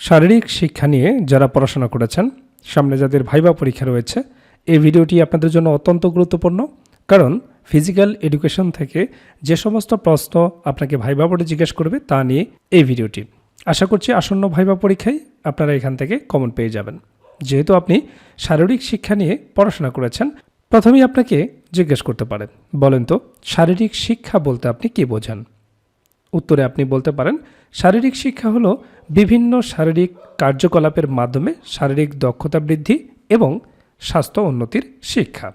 শারীরিক শিক্ষা নিয়ে যারা পড়াশোনা করেছেন, সামনে যাদের ভাইবা পরীক্ষা রয়েছে, এই ভিডিওটি আপনাদের জন্য অত্যন্ত গুরুত্বপূর্ণ। কারণ ফিজিক্যাল এডুকেশন থেকে যে সমস্ত প্রশ্ন আপনাকে ভাইবা বোর্ডে জিজ্ঞেস করবে তা নিয়ে এই ভিডিওটি। আশা করছি আসন্ন ভাইবা পরীক্ষায় আপনারা এখান থেকে কমন পেয়ে যাবেন। যেহেতু আপনি শারীরিক শিক্ষা নিয়ে পড়াশোনা করেছেন, প্রথমেই আপনাকে জিজ্ঞেস করতে পারেন বলেন তো, শারীরিক শিক্ষা বলতে আপনি কী বোঝান? উত্তরে আপনি বলতে পারেন, শারীরিক শিক্ষা হলো বিভিন্ন শারীরিক কার্যকলাপের মাধ্যমে শারীরিক দক্ষতা বৃদ্ধি এবং স্বাস্থ্য উন্নতির শিক্ষা।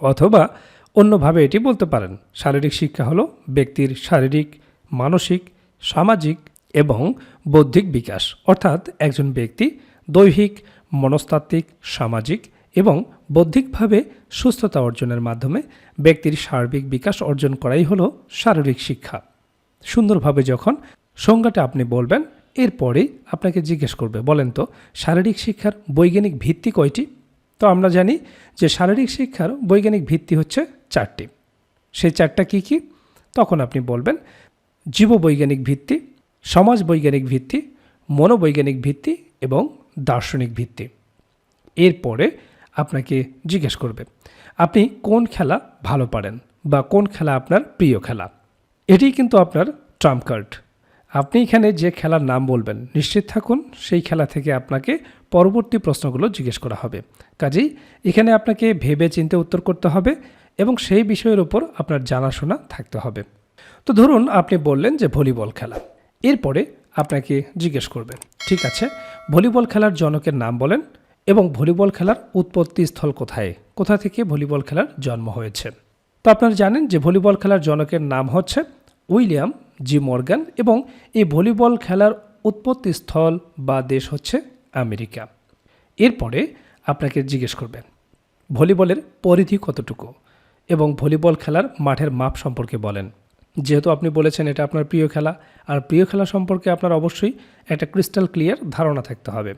অথবা অন্যভাবে এটি বলতে পারেন, শারীরিক শিক্ষা হলো ব্যক্তির শারীরিক, মানসিক, সামাজিক এবং বৌদ্ধিক বিকাশ। অর্থাৎ একজন ব্যক্তি দৈহিক, মনস্তাত্ত্বিক, সামাজিক এবং বৌদ্ধিকভাবে সুস্থতা অর্জনের মাধ্যমে ব্যক্তির সার্বিক বিকাশ অর্জন করাই হলো শারীরিক শিক্ষা। সুন্দরভাবে যখন সংজ্ঞাটা আপনি বলবেন এরপরেই আপনাকে জিজ্ঞেস করবে, বলেন তো, শারীরিক শিক্ষার বৈজ্ঞানিক ভিত্তি কয়টি? তো আমরা জানি যে শারীরিক শিক্ষার বৈজ্ঞানিক ভিত্তি হচ্ছে চারটি। সেই চারটা কি কি? তখন আপনি বলবেন, জীববৈজ্ঞানিক ভিত্তি সমাজ বৈজ্ঞানিক ভিত্তি, মনোবৈজ্ঞানিক ভিত্তি এবং দার্শনিক ভিত্তি। এরপরে আপনাকে জিজ্ঞেস করবে, আপনি কোন খেলা ভালো পারেন বা কোন খেলা আপনার প্রিয় খেলা? এটি কিন্তু আপনার ট্রাম্প কার্ড। আপনি এখানে যে খেলার নাম বলবেন, নিশ্চিত থাকুন সেই খেলা থেকে আপনাকে পরবর্তী প্রশ্নগুলো জিজ্ঞেস করা হবে। কাজেই এখানে আপনাকে ভেবে চিন্তে উত্তর করতে হবে এবং সেই বিষয়ের উপর আপনার জানাশোনা থাকতে হবে। তো ধরুন আপনি বললেন যে ভলিবল খেলা। এরপরে আপনাকে জিজ্ঞেস করবেন, ঠিক আছে, ভলিবল খেলার জনকের নাম বলেন এবং ভলিবল খেলার উৎপত্তি স্থল কোথায়? কোথা থেকে ভলিবল খেলার জন্ম হয়েছে? তো আপনারা জানেন যে ভলিবল খেলার জনকের নাম হচ্ছে উইলিয়াম জি মর্গান এবং এই ভলিবল খেলার উৎপত্তি স্থল বা দেশ হচ্ছে আমেরিকা। এরপরে আপনাকে জিজ্ঞেস করবেন, ভলিবলের পরিধি কতটুকু এবং ভলিবল খেলার মাঠের মাপ সম্পর্কে বলেন। যেহেতু আপনি বলেছেন এটা আপনার প্রিয় খেলা, আর প্রিয় খেলা সম্পর্কে আপনার অবশ্যই একটা ক্রিস্টাল ক্লিয়ার ধারণা থাকতে হবে।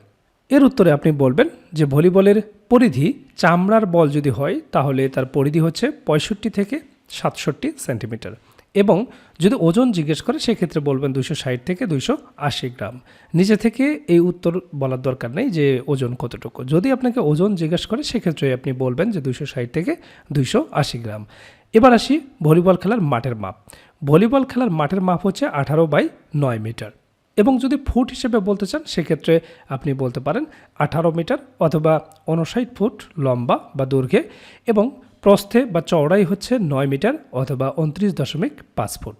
এর উত্তরে আপনি বলবেন যে ভলিবলের পরিধি চামড়ার বল যদি হয়, তাহলে তার পরিধি হচ্ছে পঁয়ষট্টি থেকে সাতষট্টি সেন্টিমিটার। এবং যদি ওজন জিজ্ঞেস করে, সেক্ষেত্রে বলবেন দুইশো ষাট থেকে দুইশো আশি গ্রাম। নিজে থেকে এই উত্তর বলার দরকার নেই যে ওজন কতটুকু। যদি আপনাকে ওজন জিজ্ঞেস করে, সেক্ষেত্রে আপনি বলবেন যে দুইশো ষাট থেকে দুইশো আশি গ্রাম। এবার আসি ভলিবল খেলার মাঠের মাপ। ভলিবল খেলার মাঠের মাপ হচ্ছে আঠারো বাই নয় মিটার। এবং যদি ফুট হিসেবে বলতে চান, সেক্ষেত্রে আপনি বলতে পারেন আঠারো মিটার অথবা উনষাট ফুট লম্বা বা দৈর্ঘ্যে। এবং প্রস্থে বা চওড়াই হচ্ছে নয় মিটার অথবা উনত্রিশ দশমিক পাঁচ ফুট।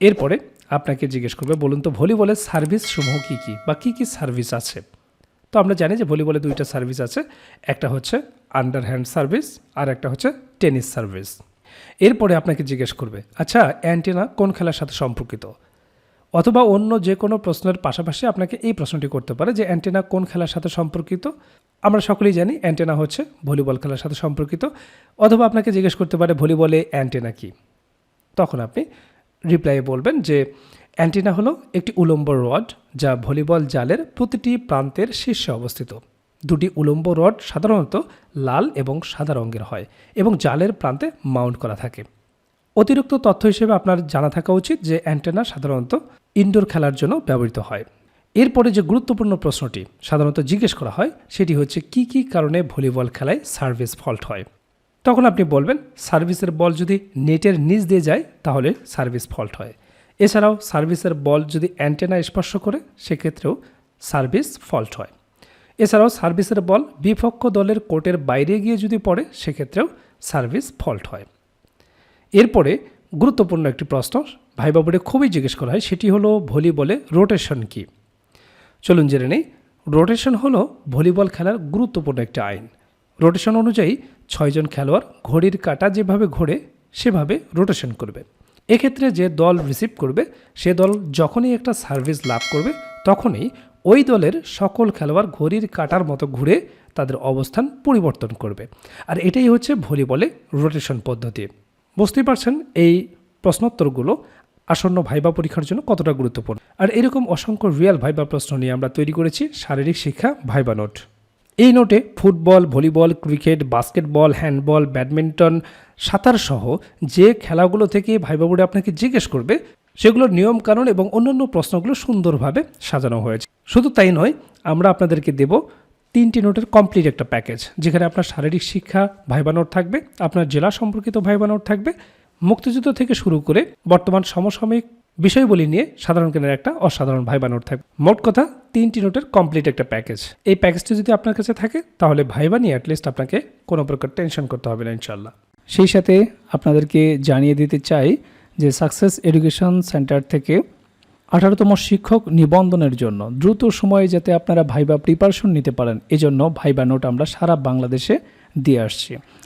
এরপরে আপনাকে জিজ্ঞেস করবে, বলুন তো ভলিবলের সার্ভিস সমূহ কী কী বা কী কী সার্ভিস আছে? তো আমরা জানি যে ভলিবলে দুইটা সার্ভিস আছে, একটা হচ্ছে আন্ডার হ্যান্ড সার্ভিস আর একটা হচ্ছে টেনিস সার্ভিস। এরপরে আপনাকে জিজ্ঞেস করবে আচ্ছা অ্যান্টেনা কোন খেলার সাথে সম্পর্কিত? অথবা অন্য যে কোনো প্রশ্নের পাশাপাশি আপনাকে এই প্রশ্নটি করতে পারে যে অ্যান্টেনা কোন খেলার সাথে সম্পর্কিত। আমরা সকলেই জানি অ্যান্টেনা হচ্ছে ভলিবল খেলার সাথে সম্পর্কিত, অথবা আপনাকে জিজ্ঞেস করতে পারে ভলিবলে অ্যান্টেনা কি। তখন আপনি রিপ্লাইয়ে বলবেন যে অ্যান্টেনা হলো একটি উলম্ব রড যা ভলিবল জালের প্রতিটি প্রান্তের শীর্ষে অবস্থিত। দুটি উলম্ব রড সাধারণত লাল এবং সাদা রঙের হয় এবং জালের প্রান্তে মাউন্ট করা থাকে। অতিরিক্ত তথ্য হিসেবে আপনার জানা থাকা উচিত যে অ্যান্টেনা সাধারণত ইনডোর খেলার জন্য ব্যবহৃত হয়। এরপরে যে গুরুত্বপূর্ণ প্রশ্নটি সাধারণত জিজ্ঞেস করা হয়, সেটি হচ্ছে কি কি কারণে ভলিবল খেলায় সার্ভিস ফল্ট হয়? তখন আপনি বলবেন, সার্ভিসের বল যদি নেটের নিচ দিয়ে যায়, তাহলে সার্ভিস ফল্ট হয়। এছাড়াও সার্ভিসের বল যদি অ্যান্টেনা স্পর্শ করে, সেক্ষেত্রেও সার্ভিস ফল্ট হয়। এছাড়াও সার্ভিসের বল বিপক্ষ দলের কোর্টের বাইরে গিয়ে যদি পড়ে, সেক্ষেত্রেও সার্ভিস ফল্ট হয়। এরপরে গুরুত্বপূর্ণ একটি প্রশ্ন ভাইবা বোর্ডে খুবই জিজ্ঞেস করা হয়, সেটি হলো ভলিবলে রোটেশন কি? চলুন জেনে নেই। রোটেশন হলো ভলিবল খেলার গুরুত্বপূর্ণ একটি আইন। রোটেশন অনুযায়ী ছয়জন খেলোয়াড় ঘড়ির কাঁটা যেভাবে ঘোরে, সেভাবে রোটেশন করবে। এক্ষেত্রে যে দল রিসিভ করবে, সে দল যখনই একটা সার্ভিস লাভ করবে, তখনই ওই দলের সকল খেলোয়াড় ঘড়ির কাটার মতো ঘুরে তাদের অবস্থান পরিবর্তন করবে। আর এটাই হচ্ছে ভলিবলে রোটেশন পদ্ধতি। বুঝতেই পারছেন এই প্রশ্নোত্তরগুলো। আসন্ন ভাইবা পরীক্ষার জন্য কতটা গুরুত্বপূর্ণ? আর এরকম অসংখ্য রিয়েল ভাইবা প্রশ্ন নিয়ে আমরা তৈরি করেছি শারীরিক শিক্ষা ভাইবা নোট। এই নোটে football, volleyball, cricket, basketball, handball, badminton, সাঁতার সহ যে খেলাগুলো থেকে ভাই বাবুরা আপনাকে জিজ্ঞেস করবে, সেগুলোর নিয়ম কানুন এবং অন্যান্য প্রশ্নগুলো সুন্দরভাবে সাজানো হয়েছে। শুধু তাই নয়, আমরা আপনাদেরকে দেব তিনটি নোটের কমপ্লিট একটা প্যাকেজ যেখানে আপনার শারীরিক শিক্ষা ভাইবা নোট থাকবে, আপনার জেলা সম্পর্কিত ভাইবা নোট থাকবে মুক্তিযুদ্ধ থেকে শুরু করে বর্তমান সমসাময়িক বিষয়বলি নিয়ে সাধারণ জ্ঞানের একটা অসাধারণ ভাইবা নোট থাকবে। মোট কথা, তিনটি নোটের কমপ্লিট একটা প্যাকেজ এই প্যাকেজটি যদি আপনার কাছে থাকে, তাহলে ভাইবা নিয়ে অ্যাটলিস্ট আপনাকে কোনো প্রকার টেনশন করতে হবে না ইনশাল্লাহ সেই সাথে আপনাদেরকে জানিয়ে দিতে চাই যে সাকসেস এডুকেশন সেন্টার থেকে আঠারোতম শিক্ষক নিবন্ধনের জন্য দ্রুত সময়ে যাতে আপনারা ভাইবা প্রিপারেশন নিতে পারেন, এজন্য ভাইবা নোট আমরা সারা বাংলাদেশে দিয়ে আসছি।